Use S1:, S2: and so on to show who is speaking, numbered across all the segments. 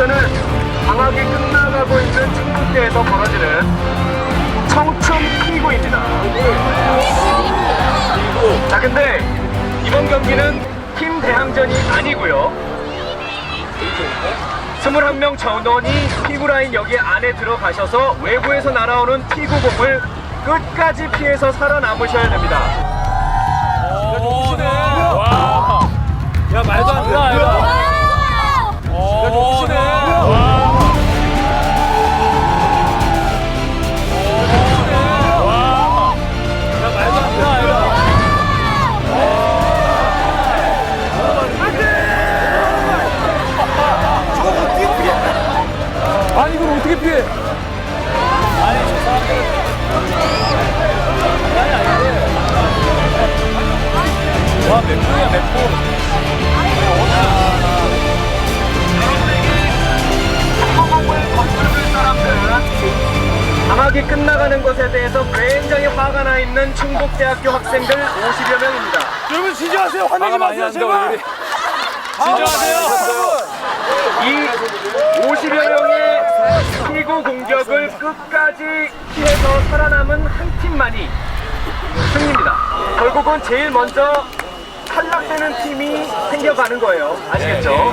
S1: 작전은 방학이 끝나가고 있는 친구대에서 벌어지는 청춘 피구입니다. 자, 근데 이번 경기는 팀 대항전이 아니고요. 21명 전원이 피구라인 여기 안에 들어가셔서 외부에서 날아오는 피구공을 끝까지 피해서 살아남으셔야 됩니다.
S2: 오, 야, 말도 안 돼. 어떻게 피해? 아니 저 사람들은 아니 아닌데. 와
S1: 건드릴 사람들은 방학이 끝나가는 것에 대해서 굉장히 화가 나 있는 충북대학교 학생들 50여 명입니다.
S2: 여러분 진정하세요. 화내지 마세요 제발. 진정하세요.
S1: 이 50여 명의 공격을 끝까지 피해서 살아남은 한 팀만이 승리입니다. 결국은 제일 먼저 탈락되는 팀이 생겨가는 거예요. 아시겠죠?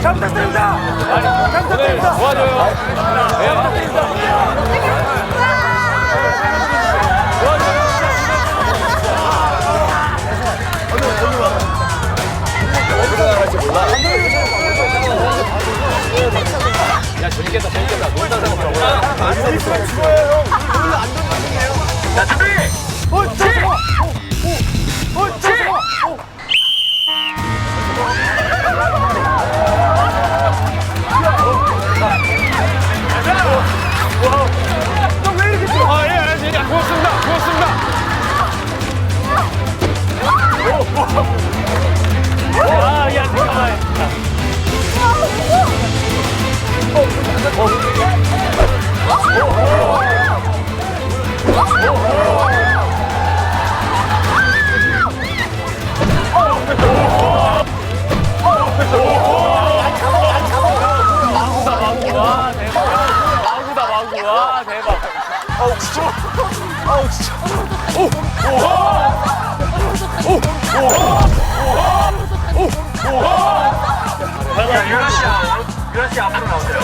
S2: 잘 부탁드립니다. 잘 부탁드립니다. 도와줘요. 야 재밌겠다 재밌겠다 놀다 생각하고
S1: 자, 준비!
S2: 아우 진짜. 아우 진짜
S1: 자, 유라 씨, 유라 씨 앞으로 나오세요.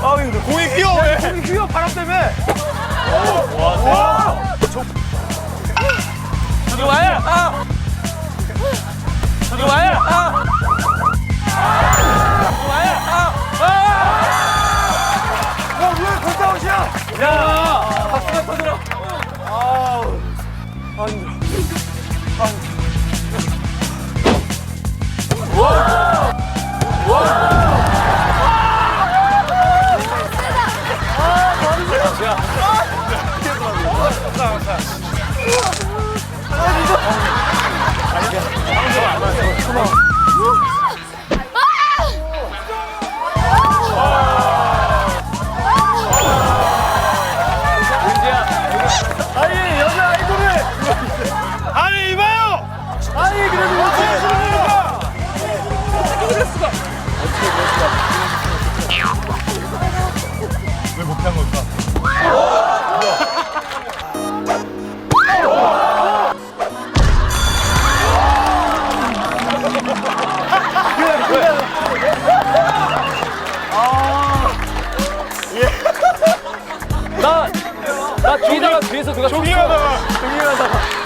S2: 아 근데 공이 휘어 왜? 공이 휘어 바람 때문에. 와 저기 와요 아 저기 와요 아 저기 와요 아아 뭐야 골다운이야 야 박수가 터들어 아우 아 힘들어 아 힘들어 아니 왜 못한 걸까 나, 나 뒤에다가 뒤에서 누가 조깅하다가 조깅하다가